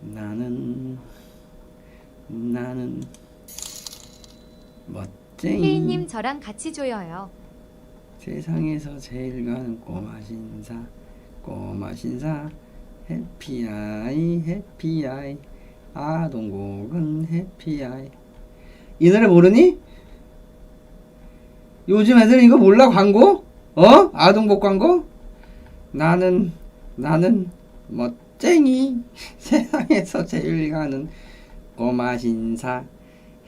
나는 나는 멋쟁이 혜인님 저랑 같이 조여요. 세상에서 제일 가는 꼬마 신사 꼬마 신사 해피아이 해피아이 아동곡은 해피아이 이 노래 모르니? 요즘 애들 이거 몰라 광고? 어? 아동곡 광고? 나는 나는 멋 쟁이 세상에서 제일 가는 꼬마 신사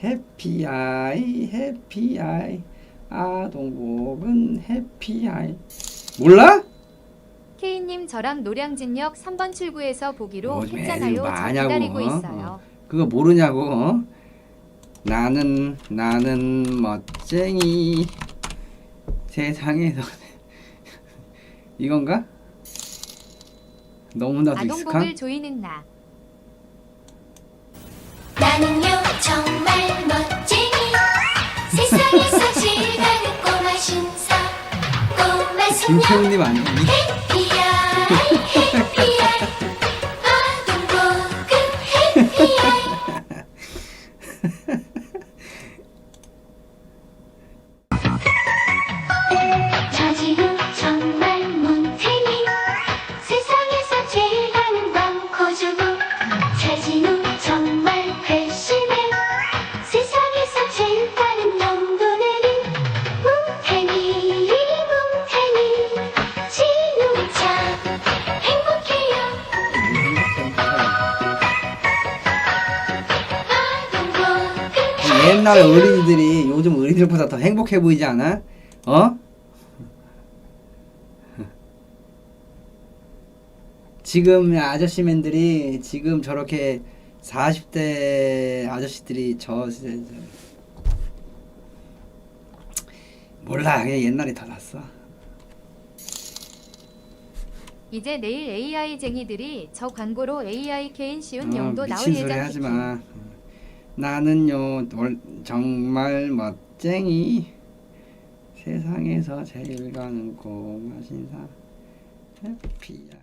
해피아이 해피아이 아동곡은 해피아이 몰라? K님 저랑 노량진역 3번 출구에서 보기로 요즘 했잖아요. 저 많냐고, 기다리고 어? 있어요. 그거 모르냐고 어? 나는 나는 멋쟁이 세상에서 이건가? 너무나도 익숙한 아동복을 조이는 나. 나는요 정말 멋쟁이. 세상에서 제일 가는 꼬마 신사. 꼬마 소녀 김태훈님? 해피아이 해피아 옛날 어린이들이 요즘 어린이들보다 더 행복해 보이지 않아? 어? 지금 아저씨맨들이 지금 저렇게 40대 아저씨들이 저 몰라 그냥 옛날이 더 낫어 이제 내일 AI쟁이들이 저 광고로 AI 개인 쉬운 어, 영도 나올 미친 소리 예정 하지. 마 나는요 월- 정말 멋쟁이. 세상에서 제일 가는 꼬마 신 사 해피야